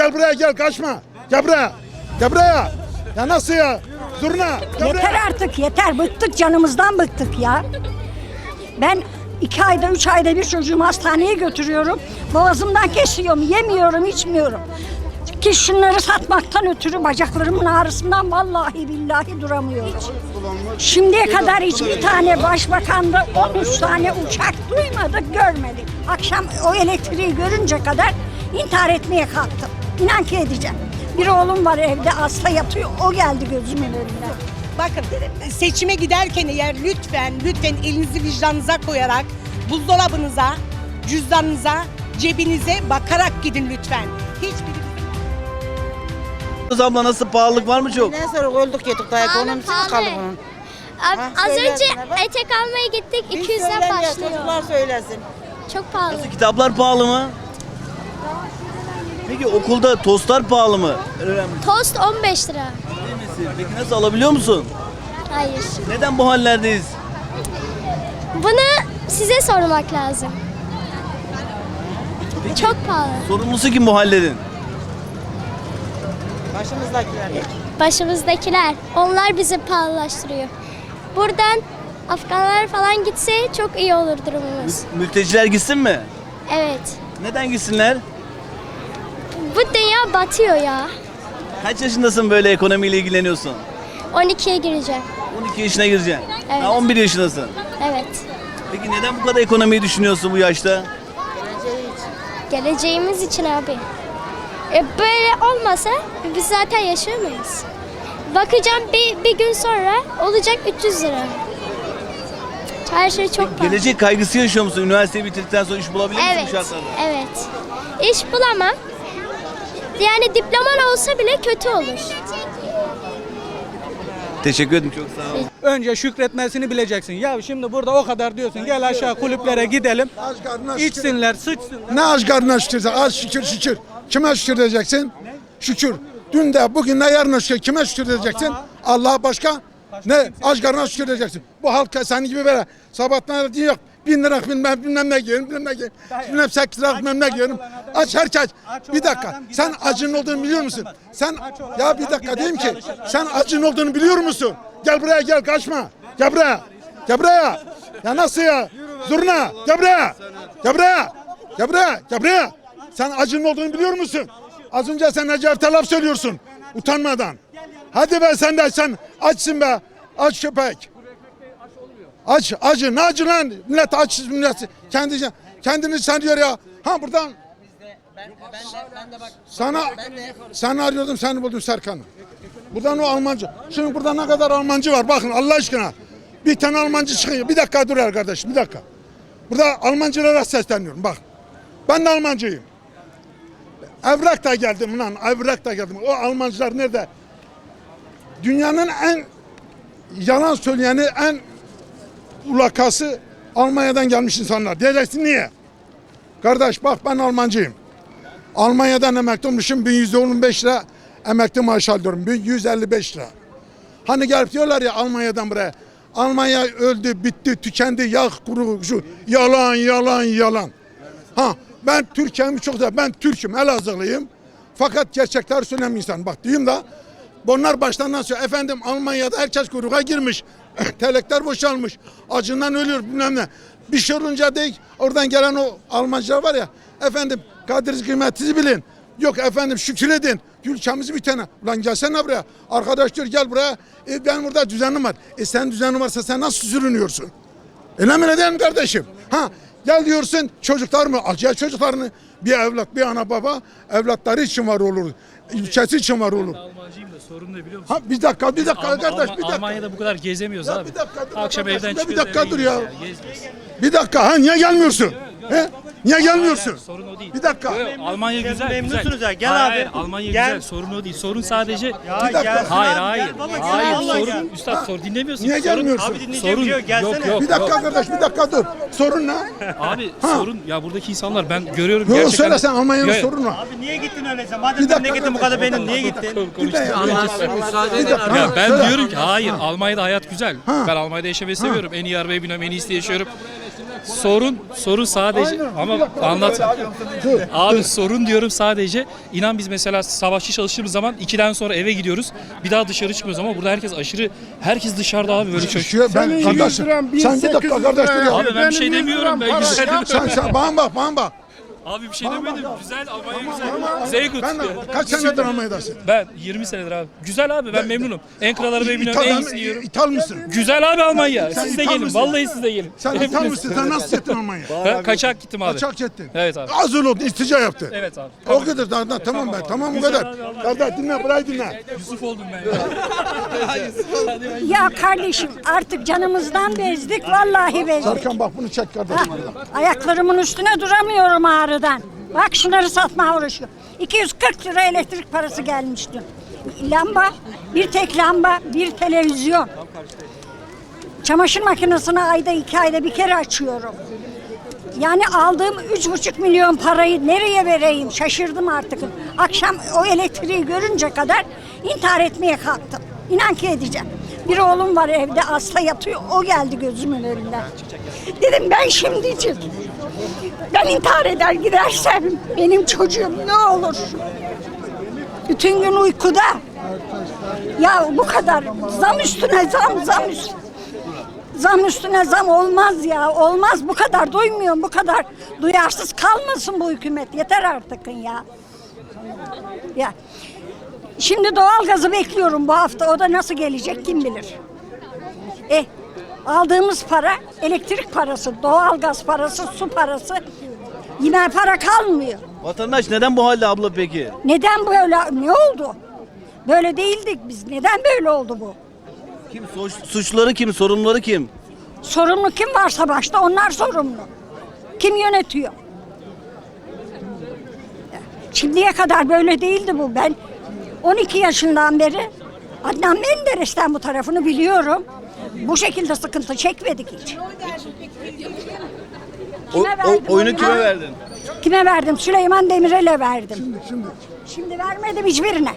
Gel buraya gel kaçma. Gel buraya. Gel buraya. Ya nasıl ya? Zurna. Gel Yeter buraya. artık yeter. Bıktık canımızdan bıktık ya. Ben iki ayda üç ayda bir çocuğumu hastaneye götürüyorum. Boğazımdan kesiyorum. Yemiyorum içmiyorum. Ki şunları satmaktan ötürü bacaklarımın ağrısından vallahi billahi duramıyorum. Şimdiye kadar hiçbir tane başbakanda 13 tane uçak duymadık, görmedik. Akşam o elektriği görünce kadar intihar etmeye kalktım. İnan ki edeceğim. Bir oğlum var evde hasta yatıyor. O geldi gözümün önüne. Bakın seçime giderken eğer lütfen lütfen elinizi vicdanınıza koyarak buzdolabınıza, cüzdanınıza, cebinize bakarak gidin lütfen. Hiçbir Kız abla nasıl pahalılık var mı çok? Ne sonra öldük yedik daha ekonomisi mi kaldı bunun? Abi, Ha, az önce etek almaya gittik Biz 200'den söylemiyoruz, başlıyor. Çocuklar söylesin. Çok pahalı. Kitaplar pahalı mı? Peki okulda tostlar pahalı mı? Tost 15 lira. misin? Peki nasıl alabiliyor musun? Hayır. Neden bu hallerdeyiz? Bunu size sormak lazım. Çok pahalı. Sorumlusu kim bu hallerin? Başımızdakiler. Başımızdakiler. Onlar bizi pahalılaştırıyor. Buradan Afganlar falan gitse çok iyi olur durumumuz. Mülteciler gitsin mi? Evet. Neden gitsinler? Bu dünya batıyor ya. Kaç yaşındasın böyle ekonomiyle ilgileniyorsun? 12'ye gireceğim. 12 yaşına gireceksin. Evet. Ha, 11 yaşındasın. Evet. Peki neden bu kadar ekonomiyi düşünüyorsun bu yaşta? Geleceğimiz için abi. E böyle olmasa biz zaten yaşayamayız. Bakacağım bir, bir gün sonra olacak 300 lira. Her şey çok pahalı. Gelecek kaygısı yaşıyor musun? Üniversiteyi bitirdikten sonra iş bulabilir misin bu Evet, şartlarda? evet. İş bulamam. Yani diploman olsa bile kötü olur. Teşekkür ederim çok sağ ol. Önce şükretmesini bileceksin. Ya şimdi burada o kadar diyorsun. Gel aşağı kulüplere gidelim. Aç karnına şükür. İçsinler, sıçsınlar. Ne aç karnına şükür? Az şükür şükür. Kime şükür edeceksin? Şükür. Dün de bugün de yarın şükür. Kime şükür edeceksin? Allah'a başka? Ne? Aç karnına şükür edeceksin. Bu halk senin gibi böyle sabahtan diyor yok. Bin lira bilmem, bilmem ne giyiyorum, bilmem ne giyiyorum. Bilmem sekiz lira bilmem ne giyiyorum. Aç herkes. Bir dakika. Sen acının olduğunu biliyor musun? Sen ya bir dakika diyeyim ki sen acının olduğunu biliyor musun? Gel buraya gel kaçma. Gel buraya. Gel buraya. Ya nasıl ya? Zurna. Gel buraya. Gel buraya. Gel buraya. Gel buraya. Sen acının olduğunu biliyor musun? Az önce sen Necati laf söylüyorsun. Utanmadan. Hadi be sen de sen açsın be. Aç köpek. Aç, acı, ne acı lan? Millet aç, millet kendi, kendini sen diyor ya. Ha buradan. Sana, sana arıyordum, seni buldum Serkan'ı. Buradan o Almancı. Şimdi burada ne kadar Almancı var bakın Allah aşkına. Bir tane Almancı çıkıyor. Bir dakika dur arkadaş, bir dakika. Burada Almancılara sesleniyorum bak. Ben de Almancıyım. Evrak da geldim lan, evrak da geldim. O Almancılar nerede? Dünyanın en yalan söyleyeni, en ulakası Almanya'dan gelmiş insanlar. Diyeceksin niye? Kardeş bak ben Almancıyım. Almanya'dan emekli olmuşum 1115 lira emekli maaş alıyorum. 1155 lira. Hani gelip diyorlar ya Almanya'dan buraya. Almanya öldü, bitti, tükendi, yağ kuru, şu yalan, yalan, yalan. Ha ben Türkiye'mi çok da ben Türk'üm, Elazığlıyım. Fakat gerçekler bir insan. Bak diyeyim da bunlar baştan söylüyor. Efendim Almanya'da herkes kuyruğa girmiş. Telekler boşalmış. Acından ölüyor bilmem ne. Bir şey olunca değil oradan gelen o Almancılar var ya. Efendim kadri kıymetinizi bilin. Yok efendim şükredin. Ülkemiz bir tane. Ulan gelsene buraya. Arkadaş diyor gel buraya. E, ben burada düzenim var. E sen düzenin varsa sen nasıl sürünüyorsun? Öyle mi neden kardeşim? Ha gel diyorsun çocuklar mı? Acıya çocuklarını bir evlat bir ana baba evlatları için var olur. Ülkesi için var olur. Almancıyım da sorun ne biliyor musun? Ha bir dakika bir dakika Alma- kardeş bir dakika. Almanya'da bu kadar gezemiyoruz Ya abi. bir dakika dur Akşam evden bir çıkıyoruz. dakika dur ya. Bir dakika ha niye gelmiyorsun? He? Niye gelmiyorsun? Hayır, sorun o değil. Bir dakika. Yok, yok, Almanya güzel. memnunsunuz güzel. ya, gel Hayır, abi. hayır, Almanya Gel. güzel. Sorun o değil. Sorun sadece Ya Bir dakika. Hayır hayır. gel baba, gel, hayır vallahi sorun gel. üstad sor dinlemiyorsun. Niye sorun, gelmiyorsun? Abi dinleyeceğim Sorun diyor, yok gelsene. yok. Bir dakika yok. kardeş bir dakika dur. Sorun ne? Abi sorun ya buradaki insanlar ben görüyorum Yok gerçekten. söyle sen Almanya'nın Yok, sorunu. Abi niye gittin öyleyse? Bir Madem dakika memleketin bu kadar benim niye gittin? Bir de ya. Bir ben diyorum ki hayır Almanya'da hayat güzel. Ben Almanya'da yaşamayı seviyorum. En iyi arabaya biniyorum, en iyisi yaşıyorum. Sorun sorun sadece ama anlat. Abi sorun diyorum sadece. İnan biz mesela savaşçı çalıştığımız zaman 2'den sonra eve gidiyoruz. Bir daha dışarı çıkmıyoruz ama burada herkes aşırı herkes dışarıda abi böyle. Şu, ben kardeşim. Sen bir dakika kardeş dur ya. Abi ben bir şey demiyorum ben güzel Sen sen bana bak bana bak. Abi bir şey demedim. Güzel Almanya güzel. Zeykut. Ben de kaç senedir Almanya'dasın? Ben 20 senedir abi. Güzel abi ben memnunum. En kraları memnunum. En iyisini yiyorum. İthal mısın? Güzel abi Almanya. Sen Siz de gelin. mısın? Vallahi siz de gelin. Sen. İthal mısın? Sen nasıl gittin Almanya'ya? Ben kaçak gittim abi. Kaçak gittin. Evet abi. Azıl oldu, istica yaptı. Evet abi. O kadar daha, tamam ben tamam bu kadar. Kardeş dinle burayı dinle. Yusuf oldum ben ya. Ya kardeşim artık canımızdan bezdik vallahi bezdik. Serkan bak bunu çek kardeşim. ayaklarımın üstüne duramıyorum ağrıdan. Bak şunları satma uğraşıyor. 240 lira elektrik parası gelmişti. Lamba, bir tek lamba, bir televizyon. Çamaşır makinesini ayda iki ayda bir kere açıyorum. Yani aldığım üç buçuk milyon parayı nereye vereyim şaşırdım artık. Akşam o elektriği görünce kadar intihar etmeye kalktım. İnan ki edeceğim. Bir oğlum var evde hasta yatıyor. O geldi gözümün önünden. Dedim ben şimdicik. Ben intihar eder gidersem benim çocuğum ne olur? Bütün gün uykuda. Ya bu kadar zam üstüne zam zam üstüne. Zam üstüne zam olmaz ya. Olmaz bu kadar duymuyorum. Bu kadar duyarsız kalmasın bu hükümet. Yeter artık ya. Ya. Şimdi doğalgazı bekliyorum bu hafta. O da nasıl gelecek kim bilir. Eh aldığımız para elektrik parası, doğalgaz parası, su parası. Yine para kalmıyor. Vatandaş neden bu halde abla peki? Neden böyle? Ne oldu? Böyle değildik biz. Neden böyle oldu bu? Kim suç- suçluları kim? Sorumluları kim? Sorumlu kim varsa başta onlar sorumlu. Kim yönetiyor? Şimdiye kadar böyle değildi bu. Ben 12 yaşından beri Adnan Menderes'ten bu tarafını biliyorum. Bu şekilde sıkıntı çekmedik hiç. O, Kime o- oyunu kime verdin? Kime verdim? Süleyman Demirel'e verdim. Şimdi vermedim hiçbirine.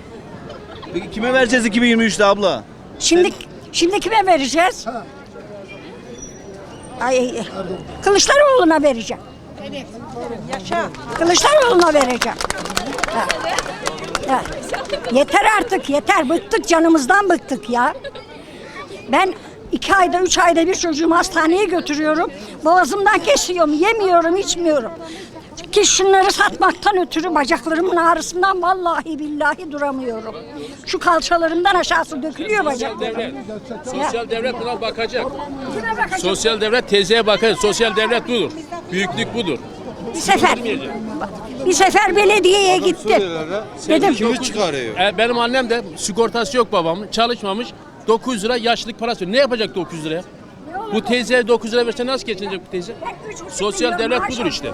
Peki kime vereceğiz 2023'te abla? Şimdi şimdi kime vereceğiz? Ay, Kılıçdaroğlu'na vereceğim. Yaşa. Kılıçdaroğlu'na vereceğim. Ha. Ha. Yeter artık yeter. Bıktık canımızdan bıktık ya. Ben iki ayda üç ayda bir çocuğumu hastaneye götürüyorum. Boğazımdan kesiyorum. Yemiyorum içmiyorum. Ki şunları satmaktan ötürü bacaklarımın ağrısından vallahi billahi duramıyorum. Şu kalçalarımdan aşağısı dökülüyor bacaklarım. Sosyal devlet buna bakacak. Sosyal devlet teyzeye bakar. Sosyal devlet budur. Büyüklük budur. Bir sefer bir sefer belediyeye gittim. Dedim E, benim annem de sigortası yok babamın. Çalışmamış. 900 lira yaşlılık parası. Ne yapacak 900 liraya? Bu teyzeye 900 lira verse nasıl geçinecek bu teyze? Sosyal devlet budur işte.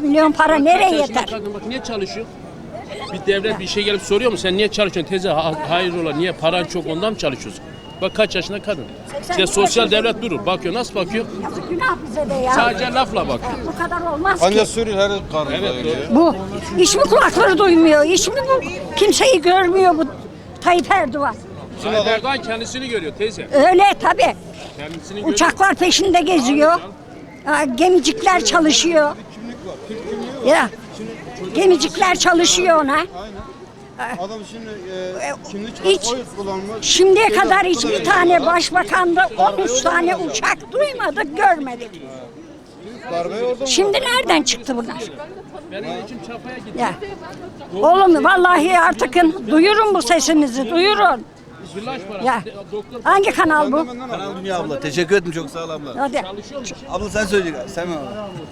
milyon para nereye yaşında yeter? kadın bak niye çalışıyor? Bir devlet bir şey gelip soruyor mu sen niye çalışıyorsun teyze? Ha, hayır ola niye paran çok ondan mı çalışıyorsun? Bak kaç yaşında kadın. İşte sosyal devlet durur. Bakıyor nasıl bakıyor? Yazık günah bize de ya. Sadece lafla bakıyor. Bu kadar olmaz ki. Suriyeliler Evet doğru. Bu hiç mi kulakları duymuyor? Hiç mi bu kimseyi görmüyor bu Tayyip Erdoğan? Tayyip Erdoğan kendisini görüyor teyze. Öyle tabii. Kendisini görüyor. Uçaklar peşinde geziyor. Gemicikler çalışıyor. Ya. Gemicikler çalışıyor ona. Adam şimdi E, kimlik Hiç kullanmış. şimdiye kadar hiçbir tane başbakanda 13 tane uçak duymadık, görmedik. Şimdi nereden çıktı bunlar? Benim için çapaya gitti. Ya. Oğlum vallahi artık duyurun bu sesinizi, duyurun. Parası. Ya. Doktor Hangi kanal bu? Kanal Dünya abla. Teşekkür ederim çok sağ ol abla. Hadi. Abla sen söyleyeceksin. Sen mi?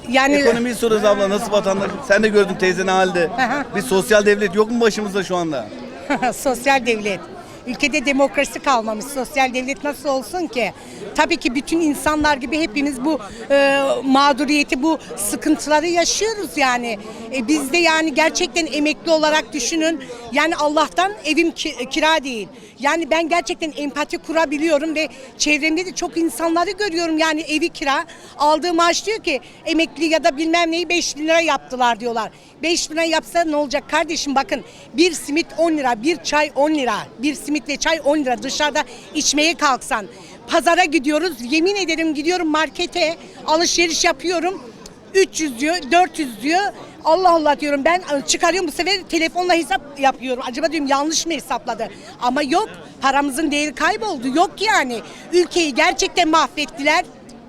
Yani Ekonomiyi soruyoruz abla. Nasıl vatandaş? Sen de gördün teyze ne halde. Bir sosyal devlet yok mu başımızda şu anda? sosyal devlet. Ülkede demokrasi kalmamış. Sosyal devlet nasıl olsun ki? Tabii ki bütün insanlar gibi hepimiz bu e, mağduriyeti, bu sıkıntıları yaşıyoruz yani. E, biz de yani gerçekten emekli olarak düşünün. Yani Allah'tan evim ki- kira değil. Yani ben gerçekten empati kurabiliyorum ve çevremde de çok insanları görüyorum. Yani evi kira. Aldığı maaş diyor ki emekli ya da bilmem neyi 5 bin lira yaptılar diyorlar. 5 bin lira yapsa ne olacak kardeşim bakın bir simit 10 lira, bir çay 10 lira, bir simit ve çay 10 lira dışarıda içmeye kalksan pazara gidiyoruz. Yemin ederim gidiyorum markete alışveriş yapıyorum. 300 diyor, 400 diyor. Allah Allah diyorum ben çıkarıyorum bu sefer telefonla hesap yapıyorum. Acaba diyorum yanlış mı hesapladı? Ama yok paramızın değeri kayboldu. Yok yani. Ülkeyi gerçekten mahvettiler.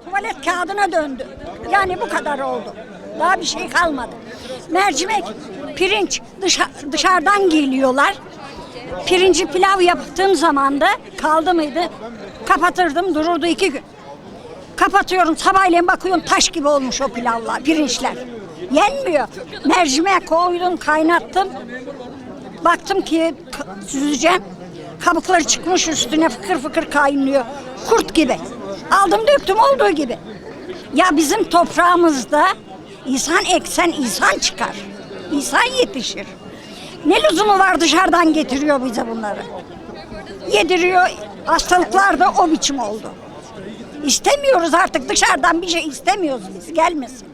Tuvalet kağıdına döndü. Yani bu kadar oldu. Daha bir şey kalmadı. Mercimek, pirinç dışa- dışarıdan geliyorlar. Pirinci pilav yaptığım zaman da kaldı mıydı? Kapatırdım dururdu iki gün. Kapatıyorum sabahleyin bakıyorum taş gibi olmuş o pilavlar, pirinçler. Yenmiyor. Mercimek koydum, kaynattım. Baktım ki süzeceğim. Kabukları çıkmış üstüne fıkır fıkır kaynıyor. Kurt gibi. Aldım döktüm olduğu gibi. Ya bizim toprağımızda insan eksen insan çıkar. İnsan yetişir. Ne lüzumu var dışarıdan getiriyor bize bunları. Yediriyor. Hastalıklar da o biçim oldu. İstemiyoruz artık dışarıdan bir şey istemiyoruz biz gelmesin.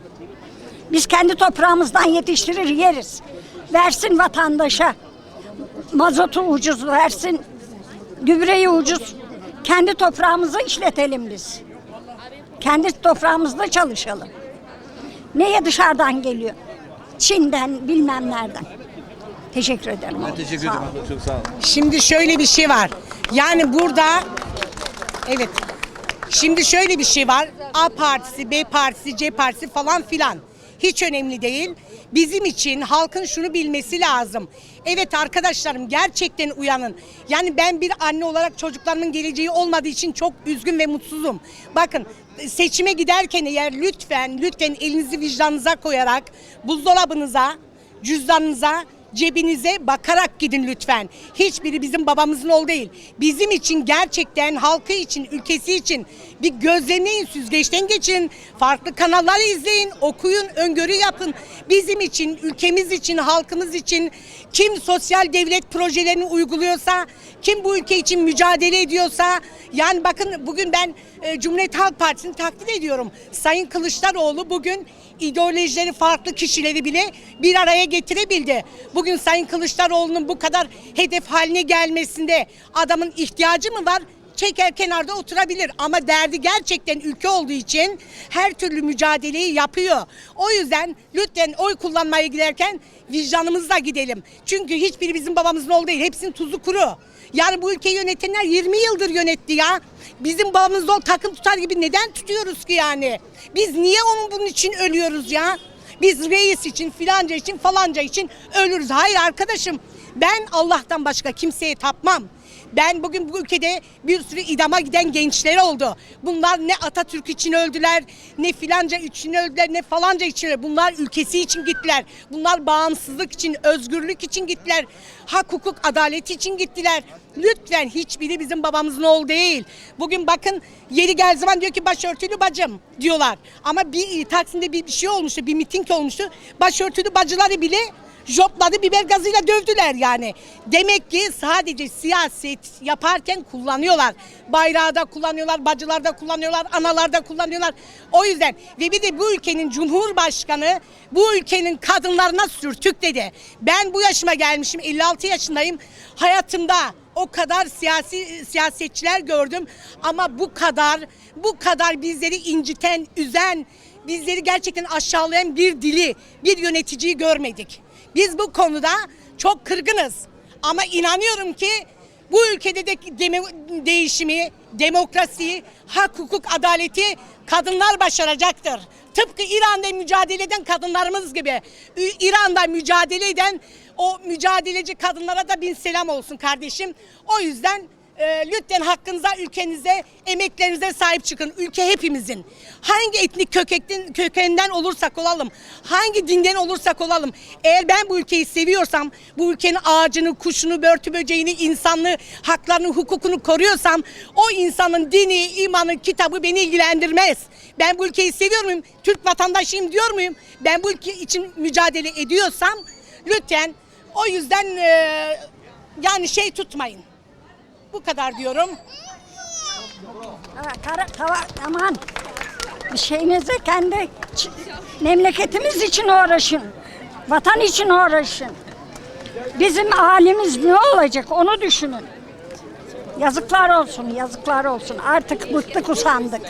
Biz kendi toprağımızdan yetiştirir yeriz. Versin vatandaşa. Mazotu ucuz versin. Gübreyi ucuz. Kendi toprağımızı işletelim biz. Kendi toprağımızda çalışalım. Neye dışarıdan geliyor? Çin'den bilmem nereden. Teşekkür ederim. Ben teşekkür ederim abla çok sağ ol. Şimdi şöyle bir şey var. Yani burada evet. Şimdi şöyle bir şey var. A partisi, B partisi, C partisi falan filan. Hiç önemli değil. Bizim için halkın şunu bilmesi lazım. Evet arkadaşlarım gerçekten uyanın. Yani ben bir anne olarak çocuklarımın geleceği olmadığı için çok üzgün ve mutsuzum. Bakın seçime giderken eğer lütfen lütfen elinizi vicdanınıza koyarak buzdolabınıza, cüzdanınıza cebinize bakarak gidin lütfen. Hiçbiri bizim babamızın oğlu değil. Bizim için gerçekten halkı için, ülkesi için bir gözlemleyin, süzgeçten geçin. Farklı kanalları izleyin, okuyun, öngörü yapın. Bizim için, ülkemiz için, halkımız için kim sosyal devlet projelerini uyguluyorsa, kim bu ülke için mücadele ediyorsa, yani bakın bugün ben e, Cumhuriyet Halk Partisi'ni takdir ediyorum. Sayın Kılıçdaroğlu bugün ideolojileri farklı kişileri bile bir araya getirebildi. Bugün Sayın Kılıçdaroğlu'nun bu kadar hedef haline gelmesinde adamın ihtiyacı mı var? Çeker kenarda oturabilir ama derdi gerçekten ülke olduğu için her türlü mücadeleyi yapıyor. O yüzden lütfen oy kullanmaya giderken vicdanımızla gidelim. Çünkü hiçbiri bizim babamızın oğlu değil. Hepsinin tuzu kuru. Yani bu ülkeyi yönetenler 20 yıldır yönetti ya. Bizim babamız o takım tutar gibi neden tutuyoruz ki yani? Biz niye onun bunun için ölüyoruz ya? Biz reis için, filanca için, falanca için ölürüz. Hayır arkadaşım ben Allah'tan başka kimseye tapmam. Ben bugün bu ülkede bir sürü idama giden gençler oldu. Bunlar ne Atatürk için öldüler, ne filanca için öldüler, ne falanca için öldüler. Bunlar ülkesi için gittiler. Bunlar bağımsızlık için, özgürlük için gittiler. Hak, hukuk, adalet için gittiler. Lütfen hiçbiri bizim babamızın oğlu değil. Bugün bakın yeri gel zaman diyor ki başörtülü bacım diyorlar. Ama bir Taksim'de bir, bir şey olmuştu, bir miting olmuştu. Başörtülü bacıları bile jopladı biber gazıyla dövdüler yani. Demek ki sadece siyaset yaparken kullanıyorlar. Bayrağı da kullanıyorlar, bacılar da kullanıyorlar, analar da kullanıyorlar. O yüzden ve bir de bu ülkenin cumhurbaşkanı bu ülkenin kadınlarına sürtük dedi. Ben bu yaşıma gelmişim 56 yaşındayım. Hayatımda o kadar siyasi siyasetçiler gördüm ama bu kadar bu kadar bizleri inciten, üzen, bizleri gerçekten aşağılayan bir dili, bir yöneticiyi görmedik. Biz bu konuda çok kırgınız. Ama inanıyorum ki bu ülkede de demo- değişimi, demokrasiyi, hak, hukuk, adaleti kadınlar başaracaktır. Tıpkı İran'da mücadele eden kadınlarımız gibi. İran'da mücadele eden o mücadeleci kadınlara da bin selam olsun kardeşim. O yüzden e, lütfen hakkınıza, ülkenize, emeklerinize sahip çıkın. Ülke hepimizin. Hangi etnik kökekten, kökenden olursak olalım, hangi dinden olursak olalım. Eğer ben bu ülkeyi seviyorsam, bu ülkenin ağacını, kuşunu, börtü böceğini, insanlığı, haklarını, hukukunu koruyorsam, o insanın dini, imanı, kitabı beni ilgilendirmez. Ben bu ülkeyi seviyor muyum? Türk vatandaşıyım diyor muyum? Ben bu ülke için mücadele ediyorsam, lütfen o yüzden e, yani şey tutmayın. Bu kadar diyorum. Kara, tava, aman şeyinize kendi memleketimiz için uğraşın. Vatan için uğraşın. Bizim halimiz ne olacak onu düşünün. Yazıklar olsun, yazıklar olsun. Artık bıktık usandık.